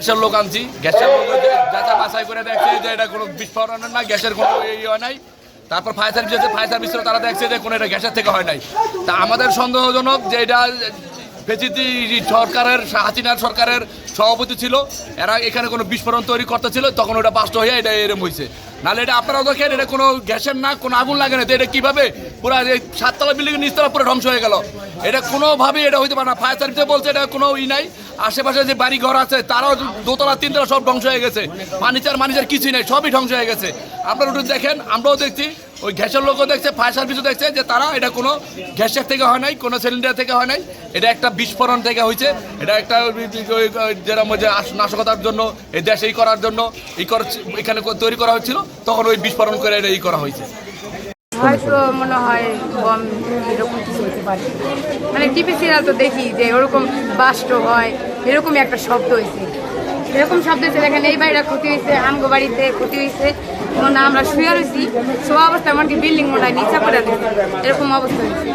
গ্যাসের লোক আনছি। গ্যাসের লোক বাছাই করে দেখছে যে এটা কোনো বিস্ফোরণের না, গ্যাসের কোনো ইয়ে হয় নাই। তারপর ফায়ার সার্ভিস আছে ফায়ার সার্ভিসের তারা দেখছে যে কোনো এটা গ্যাসের থেকে হয় নাই। তা আমাদের সন্দেহজনক যে এটা ফেচিতি সরকারের, হাসিনার সরকারের সভাপতি ছিল। এরা এখানে কোনো বিস্ফোরণ তৈরি করতে ছিল, তখন ওটা বাস্ট হয়ে এটা এরম হয়েছে নাহলে এটা আপনারা দেখেন এটা কোনো গ্যাসের না কোনো আগুন লাগে না। এটা কীভাবে পুরো এই সাততলা বিল্ডিং নিচতলা পুরো ধ্বংস হয়ে গেল। এটা কোনোভাবেই এটা হইতে পারে না। ফায়ার সার্ভিসে বলছে এটা কোনো ই নাই। আশেপাশে যে বাড়ি ঘর আছে, তারাও দোতলা, তিনতলা সব ধ্বংস হয়ে গেছে। ফার্নিচার মানিচার কিছুই নাই, সবই ধ্বংস হয়ে গেছে। আপনারা ওটা দেখেন, আমরাও দেখছি। ওই গ্যাসের লোকও দেখছে, ফায়ার সার্ভিসও দেখছে যে তারা এটা কোনো গ্যাসের থেকে হয় নাই, কোনো সিলিন্ডার থেকে হয় নাই। এটা একটা বিস্ফোরণ থেকে হয়েছে। এটা একটা যেরকম যে নাশকতার জন্য, এই দেশে ই করার জন্য, ই করা এখানে তৈরি করা হচ্ছিল, তখন ওই বিস্ফোরণ করে এটা ই করা হয়েছে। হয়তো মনে হয় এরকম কিছু মানে তো দেখি যে ওরকম বাস্ট হয়, এরকমই একটা শব্দ হয়েছে। এরকম শব্দ হয়েছে, দেখেন এই বাড়িটা ক্ষতি হয়েছে, আমগো বাড়িতে ক্ষতি হয়েছে। হয় আমরা শুয়ে রয়েছি, সব অবস্থা এমনকি বিল্ডিং হয় নিচা করে দিচ্ছে এরকম অবস্থা হয়েছে।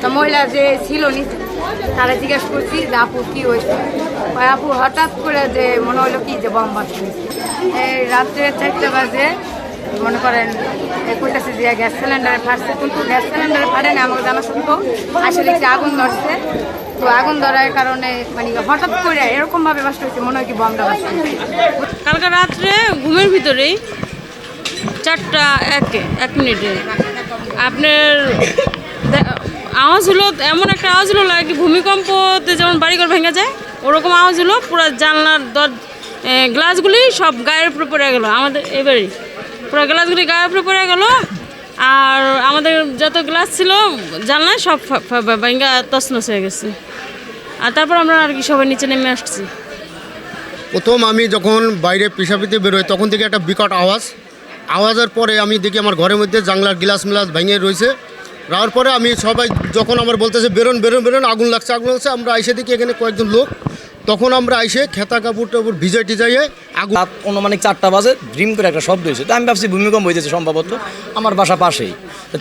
তা মহিলা যে ছিল নিচে, তারা জিজ্ঞেস করছি যে, আপু, কী হয়েছে? ওই আপু, হঠাৎ করে যে মনে হলো কি যে বম হয়েছে। এই রাত্রে চারটে বাজে, মনে করেন এই কইতাছে যে, গ্যাস সিলিন্ডারে ফাটছে। কিন্তু গ্যাস সিলিন্ডারে ফাটে না আমাকে জানা শুনতো আসলে আগুন ধরছে তো আগুন ধরার কারণে মানে হঠাৎ করে এরকম ভাবে বাস্ট হয়েছে, মনে হয় কি বমটা বাস্ট কালকে রাত্রে ঘুমের ভিতরেই চারটা একে, এক মিনিটে। আপনার আওয়াজ হলো, এমন একটা আওয়াজ হলো, লাগে ভূমিকম্পতে যেমন বাড়িঘর ভেঙে যায়, ওরকম আওয়াজ হলো, পুরো জানলার দর গ্লাসগুলি সব গায়ের উপরে পড়ে গেলো। আমাদের এবারে পুরো গ্লাসগুলি গায়ের উপরে পড়ে গেলো, আর আমাদের যত গ্লাস ছিল, জানলায় সব ফা- ফা- ভেঙে তছনছ হয়ে গেছে। আর তারপর আমরা আর কি সবাই নিচে নেমে আসছি। প্রথম আমি যখন বাইরে পেশাবিতে বেরোই তখন থেকে একটা বিকট আওয়াজ। আওয়াজের পরে আমি দেখি আমার ঘরের মধ্যে জানলার গ্লাস মিলাস ভেঙে রয়েছে। রাওয়ার পরে আমি সবাই যখন আমার বলতেছে বেরোন বেরোন বেরোন আগুন লাগছে আগুন লাগছে আমরা আইসে দেখি এখানে কয়েকজন লোক। তখন আমরা আইসে খেতা কাপড় টাপড় ভিজাই টিজাইয়ে আগুন রাত অনুমানিক চারটা বাজে ড্রিম করে একটা শব্দ হয়েছে। তো আমি ভাবছি ভূমিকম্প হয়েছে সম্ভবত। আমার বাসা পাশেই।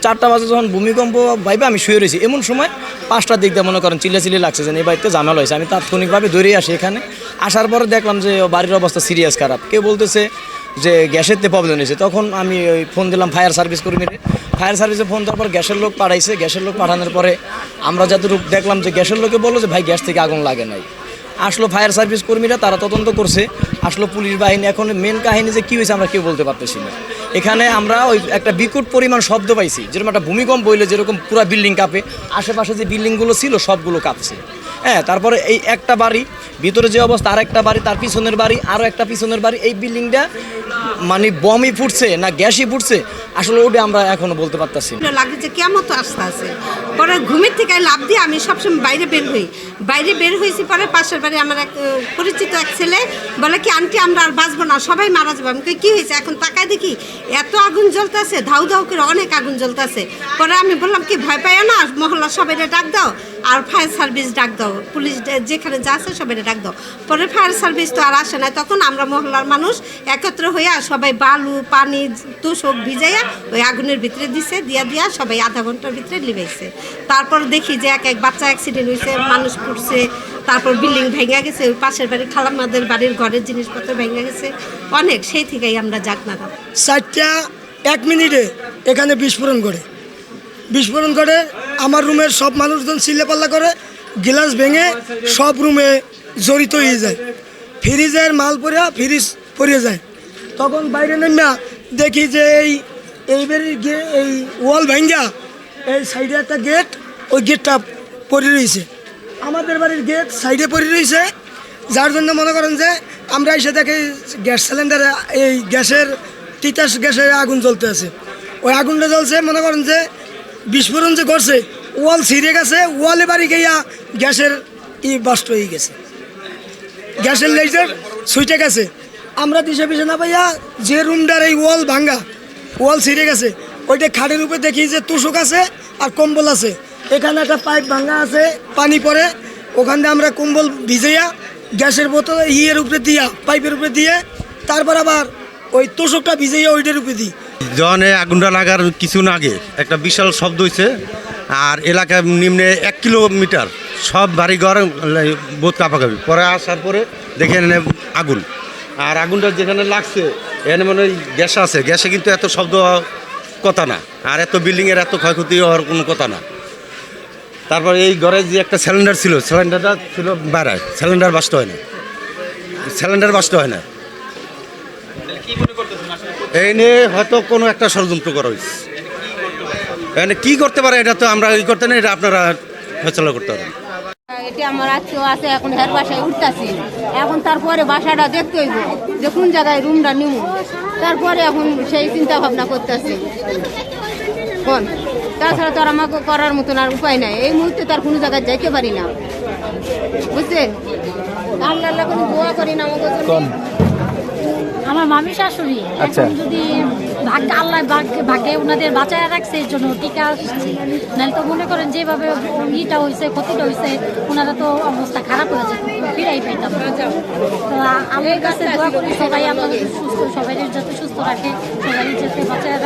চারটা বাজে যখন ভূমিকম্প ভাইবে, আমি শুয়ে রয়েছি। এমন সময় পাঁচটার দিক দিয়ে মনে করেন চিল্লা চিল্লি লাগছে যে, এই বাড়িতে ঝামেলা হয়েছে। আমি তাৎক্ষণিকভাবে দৌড়ে আসি এখানে। আসার পরে দেখলাম যে বাড়ির অবস্থা সিরিয়াস খারাপ। কেউ বলতেছে যে, গ্যাসের তে প্রবলেম হয়েছে। তখন আমি ওই ফোন দিলাম ফায়ার সার্ভিস কর্মীরে ফায়ার সার্ভিসে ফোন দেওয়ার পর গ্যাসের লোক পাঠাইছে। গ্যাসের লোক পাঠানোর পরে আমরা যতটুকু দেখলাম যে, গ্যাসের লোকে বলল যে, ভাই, গ্যাস থেকে আগুন লাগে নাই। আসলো ফায়ার সার্ভিস কর্মীরা, তারা তদন্ত করছে। আসলো পুলিশ বাহিনী। এখন মেন কাহিনী যে, কী হয়েছে আমরা কেউ বলতে পারতেছি না। এখানে আমরা ওই একটা বিকুট পরিমাণ শব্দ পাইছি। যেরকম একটা ভূমিকম্প হইলে, যেরকম পুরো বিল্ডিং কাঁপে। আশেপাশে যে বিল্ডিংগুলো ছিল, সবগুলো কাঁপছে। হ্যাঁ তারপরে এই একটা বাড়ি, ভিতরে যে অবস্থা আর একটা বাড়ি, তার পিছনের বাড়ি আরও একটা পিছনের বাড়ি, এই বিল্ডিংটা মানে বমই ফুটছে না গ্যাসই ফুটছে, আসলে ওটা আমরা এখনও বলতে পারতাছি লাগে যে কেমন আসতে আছে। পরে ঘুমের থেকে লাভ দিয়ে আমি সবসময় বাইরে বের হই। বাইরে বের হয়েছি পরে পাশের বাড়ি আমার এক, পরিচিত এক ছেলে বলে কি, আন্টি, আমরা আর বাঁচবো না, সবাই মারা যাব। আমি কি হয়েছে? এখন তাকায় দেখি, এত আগুন জ্বলতেছে, ধাউ ধাউ করে অনেক আগুন জ্বলতেছে। পরে আমি বললাম কি, ভয় পাইও না মহল্লা সবাই ডাক দাও। আর ফায়ার সার্ভিস ডাক দাও। পুলিশ যেখানে যা আছে সবাই ডাক দাও। পরে ফায়ার সার্ভিস তো আর আসে না। তখন আমরা মহল্লার মানুষ একত্র হইয়া সবাই বালু, পানি, তোষক ভিজাইয়া ওই আগুনের ভিতরে দিছে, দিয়া দিয়া সবাই আধা ঘণ্টার ভিতরে লিবাইছে তারপর দেখি যে এক এক বাচ্চা অ্যাক্সিডেন্ট হয়েছে মানুষ পড়ছে, তারপর বিল্ডিং ভেঙে গেছে, ওই পাশের বাড়ির খালাম্মাদের বাড়ির ঘরের জিনিসপত্র ভেঙে গেছে। অনেক, সেই থেকেই আমরা জাগনা চারটা এক মিনিটে এখানে বিস্ফোরণ করে বিস্ফোরণ করে আমার রুমের সব মানুষজন চিল্লাপাল্লা করে, গ্লাস ভেঙে সব রুমে জড়িত হয়ে যায়। ফ্রিজের মাল পরিয়া ফ্রিজ পরিয়ে যায়। তখন বাইরে নেমা দেখি যে এই এইবারের গে, এই ওয়াল ভাঙ্গা, এই সাইডে একটা গেট, ওই গেটটা পড়ে রয়েছে। আমাদের বাড়ির গেট সাইডে পড়ে রয়েছে, যার জন্য মনে করেন যে আমরা এসে দেখি গ্যাস সিলিন্ডারে এই গ্যাসের তিতাস গ্যাসে আগুন জ্বলতে আছে। ওই আগুনটা জ্বলছে, মনে করেন যে বিস্ফোরণ যে করছে, ওয়াল ছিঁড়ে গেছে, ওয়ালে বাড়ি গিয়া গ্যাসের ই বাস্ট হয়ে গেছে। গ্যাসের লেজার ছুটে গেছে। আমরা দিশে পিছে না পাইয়া যে রুমটার এই ওয়াল ভাঙ্গা, ওয়াল ছিঁড়ে গেছে, ওইটা খাটের উপরে দেখি যে তুষক আছে আর কম্বল আছে। এখানে একটা পাইপ ভাঙ্গা আছে, পানি পড়ে, ওখান থেকে আমরা কম্বল ভিজাইয়া গ্যাসের বোতল ইয়ের উপরে দিয়া, পাইপের উপরে দিয়ে, তারপর আবার ওই তোষকটা ভিজাইয়া ওইটার উপরে দিই। যখন আগুনটা লাগার কিছু না আগে একটা বিশাল শব্দ হয়েছে আর এলাকা নিম্নে এক কিলোমিটার সব বাড়িঘর বোধ কাপাকাপি। পরে আসার পরে দেখে এনে আগুন। আর আগুনটা যেখানে লাগছে, এখানে মানে গ্যাস আছে। গ্যাসে কিন্তু এত শব্দ কথা না, আর এত বিল্ডিংয়ের এত ক্ষয়ক্ষতি হওয়ার কোনো কথা না। তারপর এই ঘরে যে একটা সিলিন্ডার ছিল সিলিন্ডারটা ছিল বাড়ায় সিলিন্ডার বাঁচতে হয় না। সিলিন্ডার বাঁচতে হয় না। এই নিয়ে হয়তো কোনো একটা ষড়যন্ত্র করা হয়েছে এখানে কি করতে পারে এটা তো আমরা ই করতে না এটা আপনারা ফেসলা করতে পারেন এটা আমার আত্মীয় আছে এখন হের বাসায় উঠতেছি। এখন তারপরে বাসাটা দেখতে হইব যে কোন জায়গায় রুমটা নিব তারপরে এখন সেই চিন্তা ভাবনা করতেছি। কোন? তাছাড়া তো আর আমাকে করার মতন আর উপায় নাই। এই মুহূর্তে তার কোনো জায়গায় যাইতে পারি না। বুঝছেন? আল্লাহ আল্লাহ করে দোয়া করি না আমাকে। আমার মামি শাশুড়ি। এখন যদি ভাগ্য আল্লাহ ভাগ্যে ভাগ্যে ওনাদের বাঁচায় রাখছে এর জন্য টিকা আসছে। নাহলে তো মনে করেন যেভাবে ইটা হয়েছে ক্ষতিটা হয়েছে ওনারা তো অবস্থা খারাপ হয়ে যেত ফিরাই পাইতাম তো আল্লাহর কাছে দোয়া করি সবাই আমাদের সুস্থ সবাই যাতে সুস্থ রাখে সবাই যাতে বাঁচায়